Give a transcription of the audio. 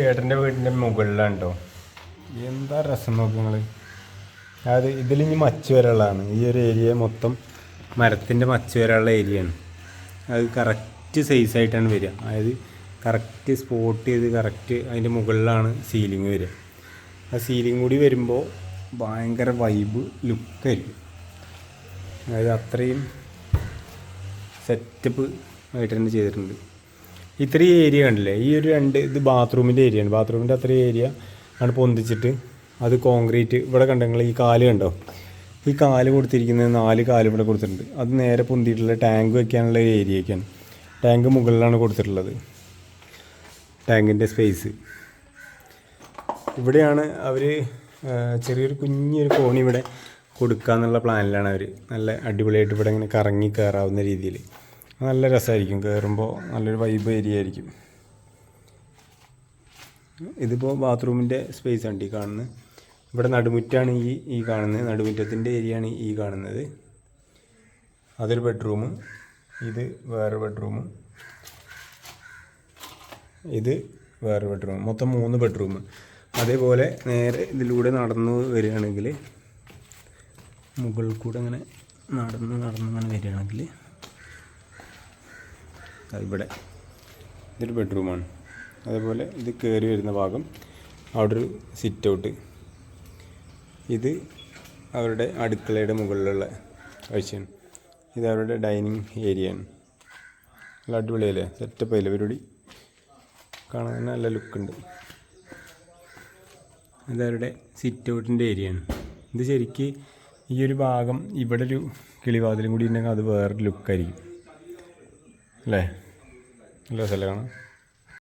ചേട്ടന്റെ വീടിന്റെ മുകളിലാണ് കേട്ടോ എന്താ രസം നോക്ക് നിങ്ങൾ ഇതിൽ ഇനി മച്ച് വരെയുള്ളതാണ് ഈ ഒരു ഏരിയ മൊത്തം മരത്തിന്റെ മച്ച് വരെയുള്ള ഏരിയയാണ് അത് കറക്റ്റ് സൈസായിട്ടാണ് വരിക. അതായത് കറക്റ്റ് സ്പോട്ട് ചെയ്ത് കറക്റ്റ് അതിന്റെ മുകളിലാണ് സീലിംഗ് വരിക. ആ സീലിംഗ് കൂടി വരുമ്പോൾ ഭയങ്കര വൈബ് ലുക്കായിരിക്കും അതായത് അത്രയും സെറ്റപ്പ് ആയിട്ട് തന്നെ ചെയ്തിട്ടുണ്ട്. ഇത്രയും ഏരിയ കണ്ടില്ലേ? ഈ ഒരു രണ്ട് ഇത് ബാത്റൂമിന്റെ ഏരിയ ആണ്. ബാത്റൂമിന്റെ അത്രയും ഏരിയ ആണ് പൊന്തിച്ചിട്ട് അത് കോൺക്രീറ്റ് ഇവിടെ കണ്ടെങ്കിൽ ഈ കാൽ കണ്ടോ? ഈ കാൽ കൊടുത്തിരിക്കുന്നത് നാല് കാൽ ഇവിടെ കൊടുത്തിട്ടുണ്ട്. അത് നേരെ പൊന്തിയിട്ടുള്ള ടാങ്ക് വെക്കാനുള്ള ഒരു ഏരിയയൊക്കെയാണ് ടാങ്ക് മുകളിലാണ് കൊടുത്തിട്ടുള്ളത്. ടാങ്കിന്റെ സ്പേസ് ഇവിടെയാണ് അവർ ചെറിയൊരു കുഞ്ഞൊരു കോണി ഇവിടെ കൊടുക്കുക എന്നുള്ള പ്ലാനിലാണ് അവർ നല്ല അടിപൊളിയായിട്ട് ഇവിടെ ഇങ്ങനെ കറങ്ങി കയറാവുന്ന രീതിയിൽ നല്ല രസമായിരിക്കും. കയറുമ്പോൾ നല്ലൊരു വൈബ് ഏരിയ ആയിരിക്കും. ഇതിപ്പോൾ ബാത്റൂമിന്റെ സ്പേസ് ഉണ്ട് ഈ കാണുന്നത്. ഇവിടെ നടുമുറ്റാണ് ഈ ഈ കാണുന്നത്. നടുമുറ്റത്തിന്റെ ഏരിയയാണ് ഈ കാണുന്നത്. അതൊരു ബെഡ്റൂം ഇത് വേറെ ബെഡ്റൂം ഇത് വേറെ ബെഡ്റൂം മൊത്തം മൂന്ന് ബെഡ്റൂം അതേപോലെ നേരെ ഇതിലൂടെ നടന്നു വരികയാണെങ്കിൽ മുകളിൽ കൂടെ അങ്ങനെ നടന്ന് നടന്ന് അങ്ങനെ വരികയാണെങ്കിൽ ഇവിടെ. ഇതൊരു ബെഡ്റൂമാണ്. അതേപോലെ ഇത് കയറി വരുന്ന ഭാഗം അവിടെ ഒരു സിറ്റ് ഔട്ട് ഇത് അവരുടെ അടുക്കളയുടെ മുകളിലുള്ള കാഴ്ചയാണ് ഇത് അവരുടെ ഡൈനിങ് ഏരിയയാണ്. നല്ല അടിപൊളിയല്ലേ? സെറ്റപ്പ് ആയില്ലേ പരിപാടി? കാണാൻ നല്ല ലുക്കുണ്ട്. ഇതവരുടെ സിറ്റ് ഔട്ടിന്റെ ഏരിയയാണ്. ഇത് ശരിക്ക് ഈ ഒരു ഭാഗം ഇവിടെ ഒരു കിളിവാതിലും കൂടി ഉണ്ടെങ്കിൽ അത് വേറൊരു ലുക്കായിരിക്കും. അല്ലേ? നല്ല കാണാം